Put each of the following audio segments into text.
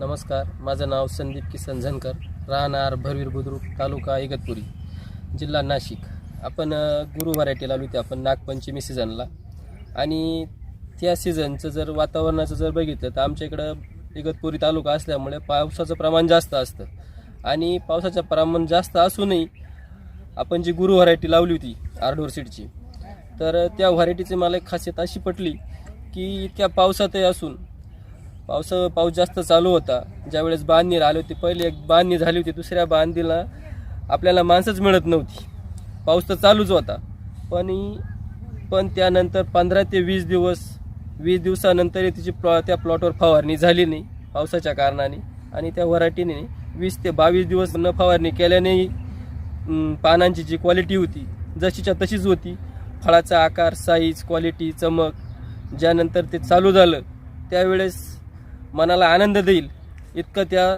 नमस्कार माझं नाव संदीप किसन झनकर राहणार भरवीर बुद्रुक तालुका इगतपुरी जिल्हा नाशिक. आपण गुरु व्हरायटी लावली होती आपण नागपंचमी सीझनला आणि त्या सीझनचं जर वातावरणाचं जर बघितलं तर आमच्या इकडं इगतपुरी तालुका असल्यामुळे पावसाचं प्रमाण जास्त असतं. आणि पावसाचं प्रमाण जास्त असूनही आपण जी गुरु व्हरायटी लावली होती आर्डोर सीडची तर त्या व्हरायटीची मला एक खासियत अशी पटली की इतक्या पावसातही असून पावस पाऊस जास्त चालू होता. ज्यावेळेस बांधणी आली होती पहिले एक बांधणी झाली होती दुसऱ्या बांधणीला आपल्याला माणसंच मिळत नव्हती. पाऊस तर चालूच होता. पण पण त्यानंतर पंधरा ते वीस दिवस वीस दिवसानंतरही तिची प्लॉ त्या प्लॉटवर फवारणी झाली नाही पावसाच्या कारणाने. आणि त्या व्हरायटीने वीस ते बावीस दिवस न फवारणी केल्यानेही पानांची जी क्वालिटी होती जशीच्या तशीच होती. फळाचा आकार साईज क्वालिटी चमक ज्यानंतर ते चालू झालं. त्यावेळेस मनाला आनंद देईल. इतकं त्या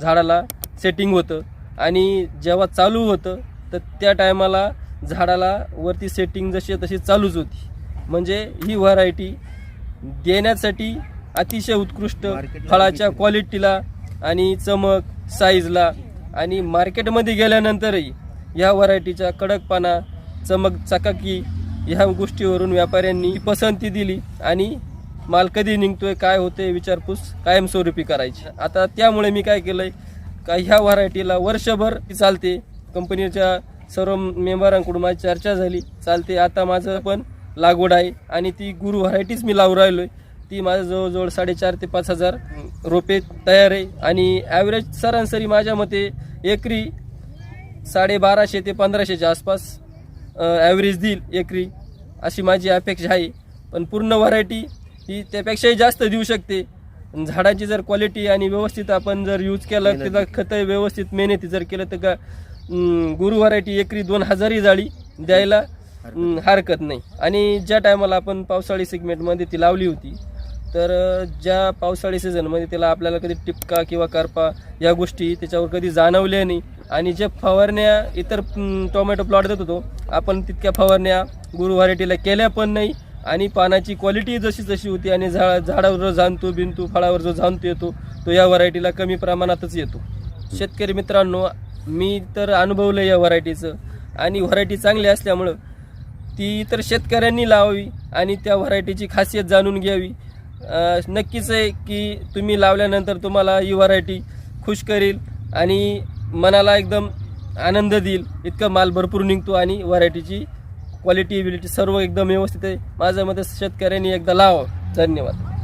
झाडाला सेटिंग होतं. आणि जेव्हा चालू होतं तर त्या टायमाला झाडाला वरती सेटिंग जशी तशी चालूच होती. म्हणजे ही व्हरायटी देण्यासाठी अतिशय उत्कृष्ट फळाच्या क्वालिटीला आणि चमक साईजला आणि मार्केटमध्ये गेल्यानंतरही ह्या व्हरायटीच्या कडकपणा चमक चकाकी ह्या गोष्टीवरून व्यापाऱ्यांनी पसंती दिली आणि माल कधी निघतोय काय होते विचारपूस कायमस्वरूपी करायची. आता त्यामुळे मी काय केलंय का ह्या व्हरायटीला वर्षभर चालते. कंपनीच्या सर्व मेंबरांकडून माझी चर्चा झाली चालते. आता माझं पण लागवड आहे आणि ती गुरु व्हरायटीच मी लावून राहिलोय. ती माझं जवळजवळ साडेचार ते पाच हजार रोपे तयार आहे. आणि ॲव्हरेज सरासरी माझ्या मते एकरी साडेबाराशे ते पंधराशेच्या आसपास ॲव्हरेज देईल एकरी अशी माझी अपेक्षा आहे. पण पूर्ण व्हरायटी ही त्यापेक्षाही जास्त देऊ शकते. झाडाची जर क्वालिटी आणि व्यवस्थित आपण जर यूज केलं त्याचा खतं व्यवस्थित मेहनती जर केलं तर का गुरु व्हरायटी एकरी दोन हजारही जाळी द्यायला हरकत नाही. आणि ज्या टायमाला आपण पावसाळी सेगमेंटमध्ये ती लावली होती तर ज्या पावसाळी सीझनमध्ये त्याला आपल्याला कधी टिपका किंवा करपा या गोष्टी त्याच्यावर कधी जाणवल्या नाही. आणि जे फवारण्या इतर टोमॅटो प्लॉट देत होतो आपण तितक्या फवारण्या गुरु व्हरायटीला केल्या पण नाही. आणि पानाची क्वालिटी जशी जशी होती आणि झा झाडावर जो जाणतो बिनतो फळावर जो जाणतो येतो तो या व्हरायटीला कमी प्रमाणातच येतो. शेतकरी मित्रांनो मी तर अनुभवलं या व्हरायटीचं आणि व्हरायटी चांगली असल्यामुळं ती तर शेतकऱ्यांनी लावावी आणि त्या व्हरायटीची खासियत जाणून घ्यावी. नक्कीच आहे की तुम्ही लावल्यानंतर तुम्हाला ही व्हरायटी खुश करेल आणि मनाला एकदम आनंद देईल. इतका माल भरपूर निघतो आणि व्हरायटीची क्वालिटी बिलिटी सर्व एकदम व्यवस्थित आहे. माझ्या मते शेतकऱ्यांनी एकदा लावा. धन्यवाद.